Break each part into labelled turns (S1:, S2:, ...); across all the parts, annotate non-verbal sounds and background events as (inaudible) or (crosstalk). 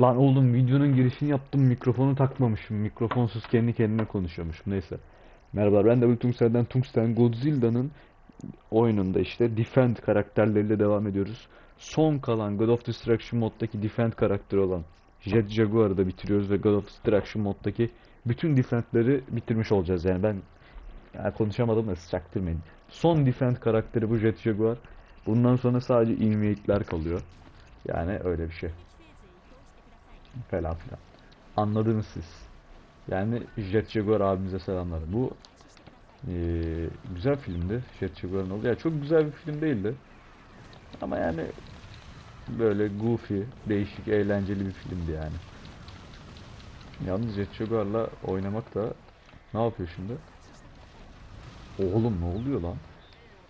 S1: Lan oğlum videonun girişini yaptım mikrofonu takmamışım. Mikrofonsuz kendi kendime konuşuyormuşum. Neyse. Merhabalar ben de Tungsten'den Tungsten Godzilla'nın oyununda işte Defend karakterleriyle devam ediyoruz. Son kalan God of Destruction moddaki Defend karakteri olan Jet Jaguar'ı da bitiriyoruz ve God of Destruction moddaki bütün Defend'leri bitirmiş olacağız. Yani ben yani konuşamadım da çaktırmayın. Son Defend karakteri bu Jet Jaguar. Bundan sonra sadece Invade'ler kalıyor. Yani öyle bir şey falan filan. Anladınız siz. Yani Jet Jaguar abimize selamlar. Bu eee, güzel filmdi. Jet Jaguar'ın oldu. Ya çok güzel bir film değildi. Ama yani böyle goofy, değişik, eğlenceli bir filmdi yani. Yalnız Jet Jaguar'la oynamak da ne yapıyor şimdi? Oğlum ne oluyor lan?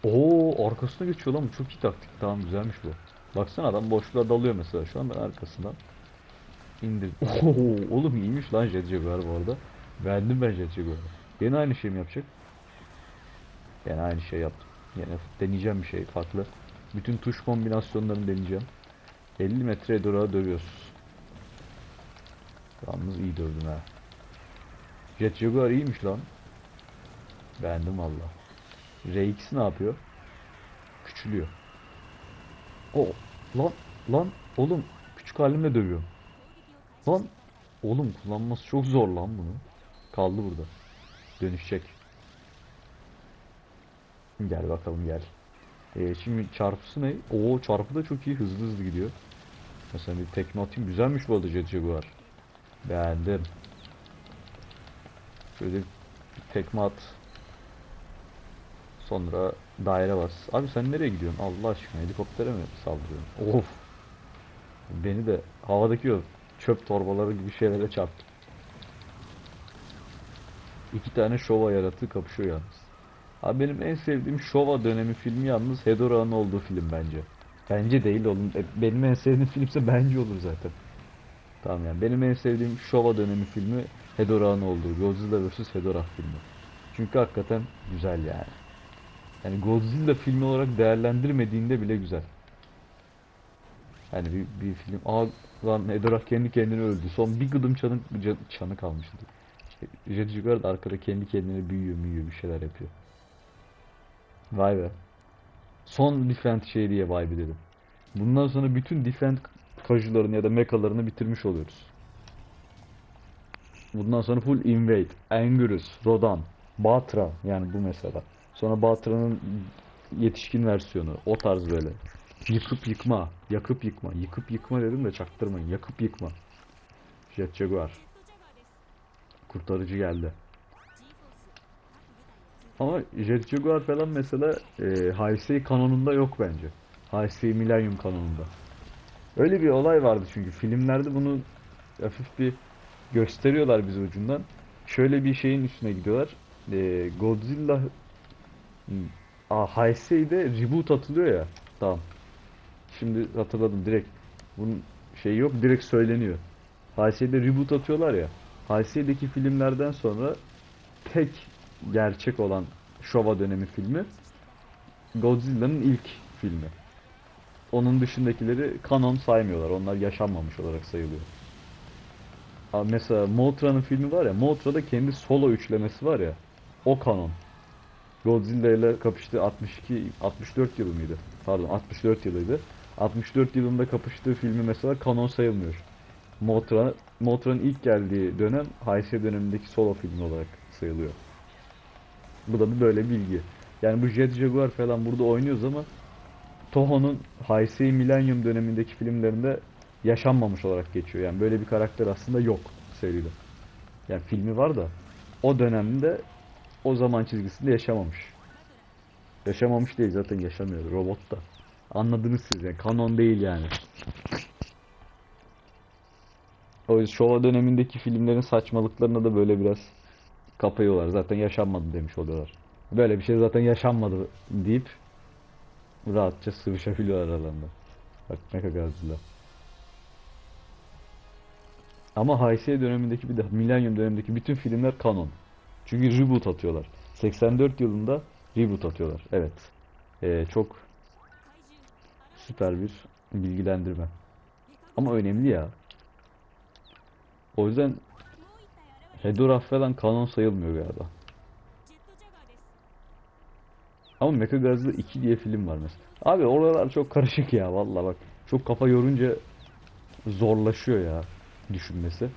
S1: Oo arkasına geçiyor lan bu çok iyi taktik. Tamam güzelmiş bu. Baksana adam boşluğa dalıyor mesela şu an ben arkasından indir. (laughs) Oo, oğlum iyiymiş lan Jet Jaguar bu arada. Beğendim ben Jet Jaguar'ı. Yine aynı şey mi yapacak? Yani aynı şey yaptım. Yani deneyeceğim bir şey farklı. Bütün tuş kombinasyonlarını deneyeceğim. 50 metre durağa dövüyoruz. Yalnız iyi dövdüm ha. Jet Jaguar iyiymiş lan. Beğendim valla. R2 ne yapıyor? Küçülüyor. O lan lan oğlum küçük halimle dövüyorum. Lan oğlum kullanması çok zor lan bunu. Kaldı burada. Dönüşecek. Gel bakalım gel. Ee, şimdi çarpısı ne? Oo çarpı da çok iyi hızlı hızlı gidiyor. Mesela bir tekme atayım. Güzelmiş bu arada Jet Jaguar. Beğendim. Şöyle bir tekme at. Sonra daire bas. Abi sen nereye gidiyorsun? Allah aşkına helikoptere mi saldırıyorsun? Of. Beni de havadaki o çöp torbaları gibi şeylere çarptı. İki tane şova yaratığı kapışıyor yalnız. Abi benim en sevdiğim şova dönemi filmi yalnız Hedorah'ın olduğu film bence. Bence değil oğlum. E, Benim en sevdiğim filmse bence olur zaten. Tamam yani benim en sevdiğim şova dönemi filmi Hedorah'ın olduğu Godzilla vs Hedorah filmi. Çünkü hakikaten güzel yani. Yani Godzilla filmi olarak değerlendirmediğinde bile güzel. Hani bir, bir film aa lan Hedorah kendi kendine öldü. Son bir gıdım çanı, çanı kalmıştı. Jet Jaguar da arkada kendi kendine büyüyor büyüyor bir şeyler yapıyor. Vay be. Son Defend şey diye vay be dedim. Bundan sonra bütün Defend kajularını ya da mekalarını bitirmiş oluyoruz. Bundan sonra full Invade, Angerus, Rodan, Batra yani bu mesela. Sonra Batra'nın yetişkin versiyonu o tarz böyle. Yıkıp yıkma, yakıp yıkma, yıkıp yıkma dedim de çaktırmayın. Yakıp yıkma. Jet Jaguar. Kurtarıcı geldi. Ama Jet Jaguar falan mesela e, Heisei kanonunda yok bence. Heisei Millennium kanonunda. Öyle bir olay vardı çünkü filmlerde bunu hafif bir gösteriyorlar bize ucundan. Şöyle bir şeyin üstüne gidiyorlar. E, Godzilla Aa, Heisei'de reboot atılıyor ya. Tamam. Şimdi hatırladım direkt. Bunun şeyi yok direkt söyleniyor. Heisei'de reboot atıyorlar ya. Heisei'deki filmlerden sonra tek gerçek olan Showa dönemi filmi Godzilla'nın ilk filmi. Onun dışındakileri kanon saymıyorlar. Onlar yaşanmamış olarak sayılıyor. Mesela Mothra'nın filmi var ya, Mothra'da kendi solo üçlemesi var ya. O kanon. Godzilla ile kapıştığı 62 64 yılı mıydı? Pardon 64 yılıydı. 64 yılında kapıştığı filmi mesela kanon sayılmıyor. Mothra Mothranın ilk geldiği dönem Heisei dönemindeki solo filmi olarak sayılıyor. Bu da bir böyle bilgi. Yani bu Jet Jaguar falan burada oynuyoruz ama Toho'nun Heisei Millennium dönemindeki filmlerinde yaşanmamış olarak geçiyor. Yani böyle bir karakter aslında yok seride. Yani filmi var da o dönemde o zaman çizgisinde yaşamamış. Yaşamamış değil zaten yaşamıyor. Robot da. Anladınız siz yani. Kanon değil yani. O Showa dönemindeki filmlerin saçmalıklarına da böyle biraz kapıyorlar. Zaten yaşanmadı demiş oluyorlar. Böyle bir şey zaten yaşanmadı deyip rahatça sıvışabiliyorlar aralarında. Bak ne kadar güzel. Ama Heisei dönemindeki bir de Millennium dönemindeki bütün filmler kanon. Çünkü reboot atıyorlar. 84 yılında reboot atıyorlar. Evet. Ee, çok süper bir bilgilendirme. Ama önemli ya. O yüzden Hedorah falan kanon sayılmıyor galiba. Ama Mechagodzilla 2 diye film var mesela. Abi oralar çok karışık ya vallahi bak. Çok kafa yorunca zorlaşıyor ya düşünmesi.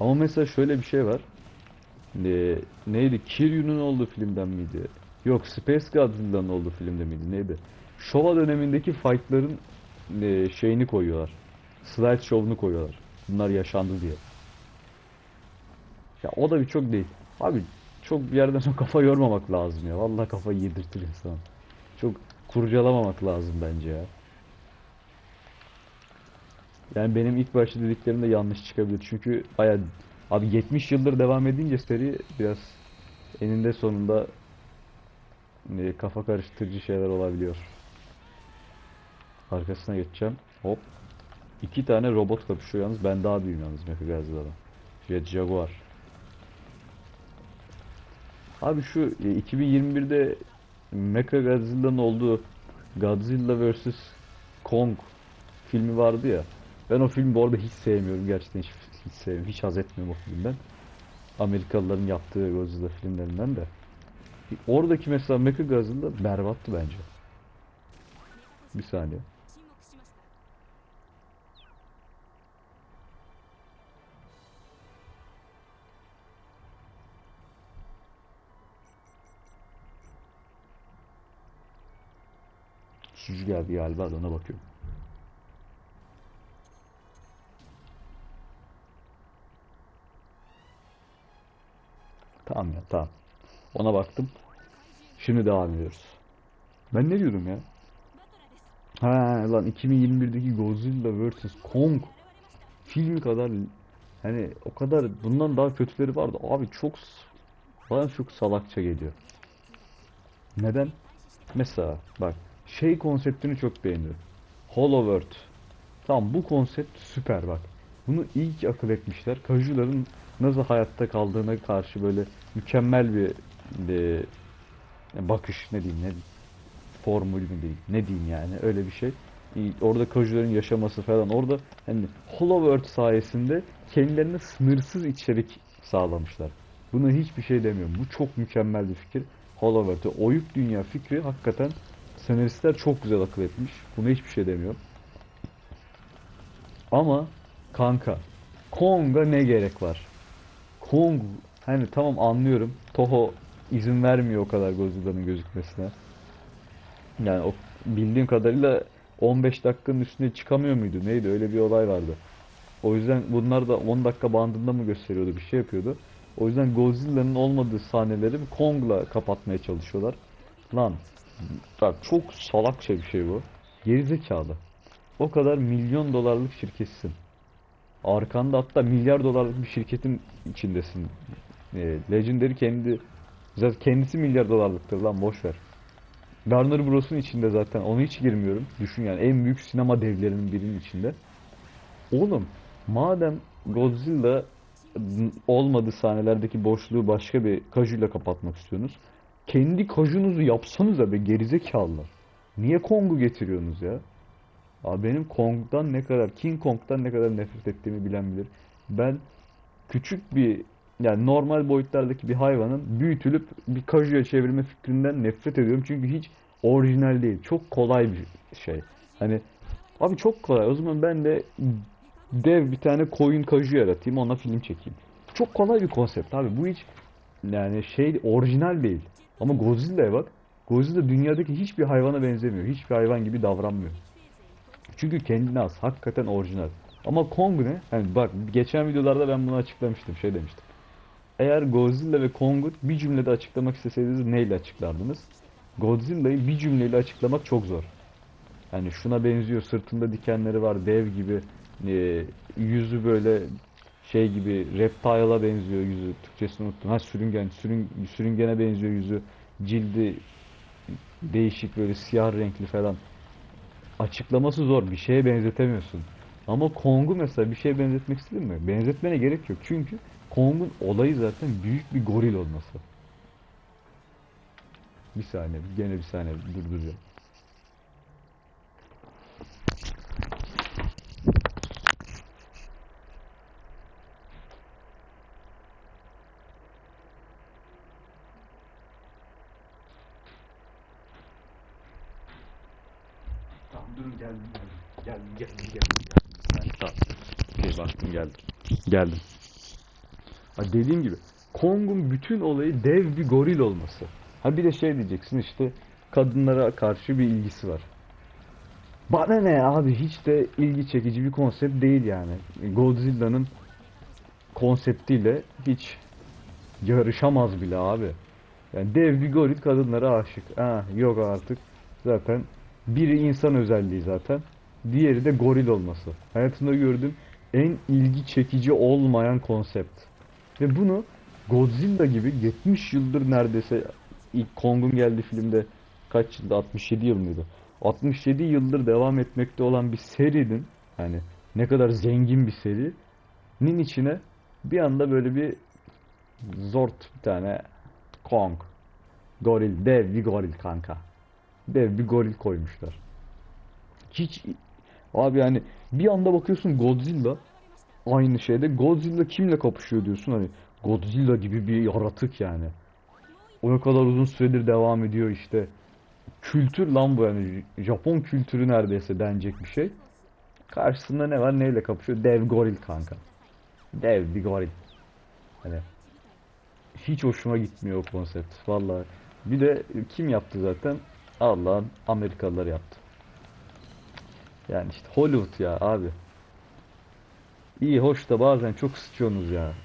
S1: Ama mesela şöyle bir şey var. Ne, neydi? Kiryu'nun olduğu filmden miydi? Yok, Space Godzilla'nın olduğu filmde miydi? Neydi? Showa dönemindeki fight'ların e, şeyini koyuyorlar. Slide show'unu koyuyorlar. Bunlar yaşandı diye. Ya o da bir çok değil. Abi çok bir yerden sonra kafa yormamak lazım ya. Vallahi kafayı yedirtir insan. Çok kurcalamamak lazım bence ya. Yani benim ilk başta dediklerim de yanlış çıkabilir. Çünkü baya abi 70 yıldır devam edince seri biraz eninde sonunda e, kafa karıştırıcı şeyler olabiliyor. Arkasına geçeceğim. Hop. İki tane robot kapışıyor yalnız. Ben daha büyüğüm yalnız Mechagodzilla'dan. Jet Jaguar. Abi şu e, 2021'de Mechagodzilla'nın olduğu Godzilla vs Kong filmi vardı ya. Ben o filmi bu arada hiç sevmiyorum. Gerçekten hiç, hiç sevmiyorum. Hiç haz etmiyorum o filmden. Amerikalıların yaptığı Godzilla filmlerinden de. Oradaki mesela Mechagodzilla berbattı bence. Bir saniye. Sucu geldi galiba ona bakıyorum. Tamam ya tamam. Ona baktım. Şimdi devam ediyoruz. Ben ne diyorum ya? Ha lan 2021'deki Godzilla vs Kong filmi kadar hani o kadar bundan daha kötüleri vardı. Abi çok bana çok salakça geliyor. Neden? Mesela bak şey konseptini çok beğeniyorum. Hollow Earth. Tamam bu konsept süper bak. Bunu ki akıl etmişler. Kajuların nasıl hayatta kaldığına karşı böyle mükemmel bir e, bakış ne diyeyim ne formül mü diyeyim ne diyeyim yani öyle bir şey. İyi, Orada kajuların yaşaması falan orada hani Hollow Earth sayesinde kendilerine sınırsız içerik sağlamışlar. Buna hiçbir şey demiyorum. Bu çok mükemmel bir fikir. Hollow Earth'e oyuk dünya fikri hakikaten senaristler çok güzel akıl etmiş. Buna hiçbir şey demiyorum. Ama kanka Kong'a ne gerek var? Kong hani tamam anlıyorum. Toho izin vermiyor o kadar Godzilla'nın gözükmesine. Yani o bildiğim kadarıyla 15 dakikanın üstüne çıkamıyor muydu? Neydi? Öyle bir olay vardı. O yüzden bunlar da 10 dakika bandında mı gösteriyordu? Bir şey yapıyordu. O yüzden Godzilla'nın olmadığı sahneleri Kong'la kapatmaya çalışıyorlar. Lan bak çok salakça bir şey bu. Gerizekalı. O kadar milyon dolarlık şirketsin. Arkanda hatta milyar dolarlık bir şirketin içindesin. E, Legendary kendi zaten kendisi milyar dolarlıktır lan boş ver. Warner Bros'un içinde zaten onu hiç girmiyorum. Düşün yani en büyük sinema devlerinin birinin içinde. Oğlum madem Godzilla olmadı sahnelerdeki boşluğu başka bir kajuyla kapatmak istiyorsunuz. Kendi kajunuzu yapsanıza be gerizekalılar. Niye Kong'u getiriyorsunuz ya? Abi benim Kong'dan ne kadar, King Kong'dan ne kadar nefret ettiğimi bilen bilir. Ben küçük bir yani normal boyutlardaki bir hayvanın büyütülüp bir kajuya çevirme fikrinden nefret ediyorum. Çünkü hiç orijinal değil. Çok kolay bir şey. Hani abi çok kolay. O zaman ben de dev bir tane koyun kaju yaratayım ona film çekeyim. Çok kolay bir konsept abi. Bu hiç yani şey orijinal değil. Ama Godzilla'ya bak. Godzilla dünyadaki hiçbir hayvana benzemiyor. Hiçbir hayvan gibi davranmıyor. Çünkü kendine az. Hakikaten orijinal. Ama Kong ne? Hani bak geçen videolarda ben bunu açıklamıştım. Şey demiştim. Eğer Godzilla ve Kong'u bir cümlede açıklamak isteseydiniz neyle açıklardınız? Godzilla'yı bir cümleyle açıklamak çok zor. Yani şuna benziyor, sırtında dikenleri var, dev gibi, e, yüzü böyle şey gibi, reptile'a benziyor yüzü. Türkçesini unuttum. Ha sürüngen, sürün, sürüngene benziyor yüzü. Cildi değişik böyle siyah renkli falan. Açıklaması zor. Bir şeye benzetemiyorsun. Ama Kong'u mesela bir şeye benzetmek istedin mi? Benzetmene gerek yok. Çünkü Kong'un olayı zaten büyük bir goril olması. Bir saniye, gene bir saniye durduracağım. Tamam durun geldim geldim geldim geldim geldim. geldim. Tamam. Okey bastım geldim. Geldim. Dediğim gibi Kong'un bütün olayı dev bir goril olması. Ha bir de şey diyeceksin işte kadınlara karşı bir ilgisi var. Bana ne abi hiç de ilgi çekici bir konsept değil yani. Godzilla'nın konseptiyle hiç yarışamaz bile abi. Yani dev bir goril kadınlara aşık. Ha yok artık. Zaten biri insan özelliği zaten. Diğeri de goril olması. Hayatımda gördüğüm en ilgi çekici olmayan konsept. Ve bunu Godzilla gibi 70 yıldır neredeyse ilk Kong'un geldiği filmde kaç yılda 67 yıl mıydı? 67 yıldır devam etmekte olan bir serinin hani ne kadar zengin bir serinin içine bir anda böyle bir zort bir tane Kong goril dev bir goril kanka. Dev bir goril koymuşlar. Hiç abi yani bir anda bakıyorsun Godzilla aynı şeyde Godzilla kimle kapışıyor diyorsun? Hani Godzilla gibi bir yaratık yani. O ne kadar uzun süredir devam ediyor işte. Kültür lan bu yani. Japon kültürü neredeyse denecek bir şey. Karşısında ne var neyle kapışıyor? Dev goril kanka. Dev bir goril. Hani hiç hoşuma gitmiyor o konsept. Vallahi. Bir de kim yaptı zaten? Allah'ın Amerikalılar yaptı. Yani işte Hollywood ya abi İyi hoş da bazen çok sıçıyorsunuz ya.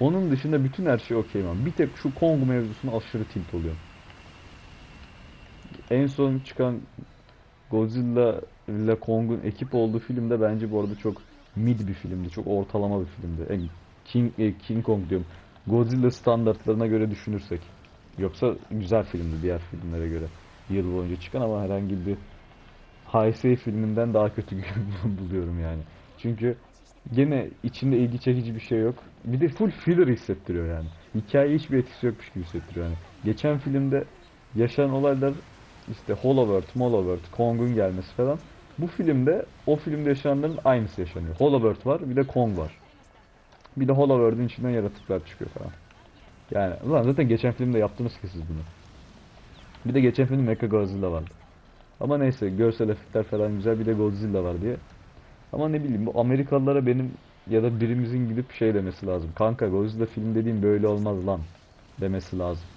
S1: Onun dışında bütün her şey okey man. Bir tek şu Kong mevzusuna aşırı tilt oluyorum. En son çıkan Godzilla ile Kong'un ekip olduğu filmde bence bu arada çok mid bir filmdi. Çok ortalama bir filmdi. En King, e, King Kong diyorum. Godzilla standartlarına göre düşünürsek. Yoksa güzel filmdi diğer filmlere göre. Yıl boyunca çıkan ama herhangi bir Heisei filminden daha kötü (laughs) buluyorum yani. Çünkü gene içinde ilgi çekici bir şey yok. Bir de full filler hissettiriyor yani. Hikaye hiçbir etkisi yokmuş gibi hissettiriyor yani. Geçen filmde yaşanan olaylar işte Hollowworld, Mollowworld, Kong'un gelmesi falan. Bu filmde o filmde yaşananların aynısı yaşanıyor. Hollowworld var, bir de Kong var. Bir de Hollowworld'un içinden yaratıklar çıkıyor falan. Yani ulan zaten geçen filmde yaptınız ki siz bunu. Bir de geçen filmde Mechagodzilla vardı. Ama neyse görsel efektler falan güzel bir de Godzilla var diye. Ama ne bileyim bu Amerikalılara benim ya da birimizin gidip şey demesi lazım. Kanka Godzilla film dediğim böyle olmaz lan demesi lazım.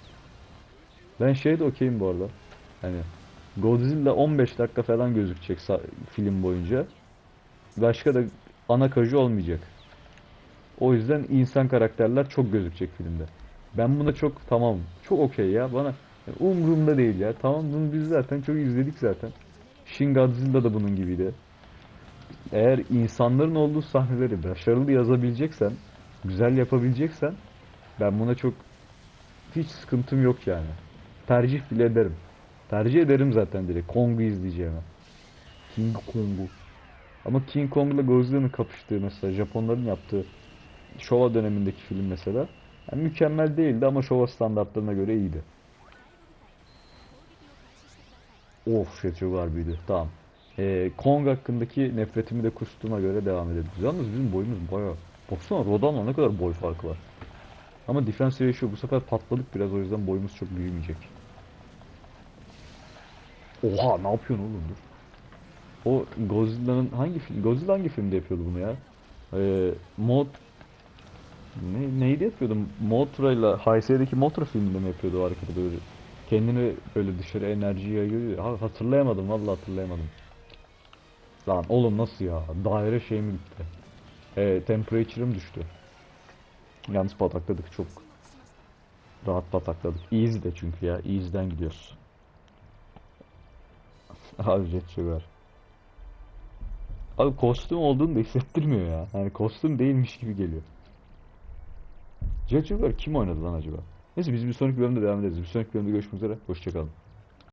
S1: Ben şey de okeyim bu arada. Hani Godzilla 15 dakika falan gözükecek film boyunca. Başka da ana kaju olmayacak. O yüzden insan karakterler çok gözükecek filmde. Ben buna çok tamam. Çok okey ya. Bana yani umurumda değil ya. Tamam bunu biz zaten çok izledik zaten. Shin Godzilla da bunun gibiydi. Eğer insanların olduğu sahneleri başarılı yazabileceksen, güzel yapabileceksen ben buna çok hiç sıkıntım yok yani. Tercih bile ederim. Tercih ederim zaten direkt Kong'u izleyeceğime. King Kong'u. Ama King Kong'la Godzilla'nın kapıştığı mesela Japonların yaptığı Showa dönemindeki film mesela yani mükemmel değildi ama Showa standartlarına göre iyiydi. Of şey çok harbiydi. Tamam. Ee, Kong hakkındaki nefretimi de kustuğuma göre devam edebiliriz. Yalnız bizim boyumuz bayağı. Baksana Rodan'la ne kadar boy farkı var. Ama defense ratio bu sefer patladık biraz o yüzden boyumuz çok büyümeyecek. Oha ne yapıyorsun oğlum dur. O Godzilla'nın hangi film? Godzilla hangi filmde yapıyordu bunu ya? Ee, Mod ne, neydi yapıyordu? Mothra ile Heisei'deki Mothra filminde mi yapıyordu o hareketi böyle? Kendini böyle dışarı enerji yayıyor. ya. Ha, hatırlayamadım vallahi hatırlayamadım. Lan oğlum nasıl ya? Daire şey mi gitti? Ee, temperature'ım düştü. Yalnız patakladık çok. Rahat patakladık. Easy de çünkü ya. Easy'den gidiyoruz. (laughs) Abi Jet Sugar. Abi kostüm olduğunu da hissettirmiyor ya. Yani kostüm değilmiş gibi geliyor. Jet Sugar kim oynadı lan acaba? Neyse biz bir sonraki bölümde devam ederiz. Bir sonraki bölümde görüşmek üzere. Hoşçakalın.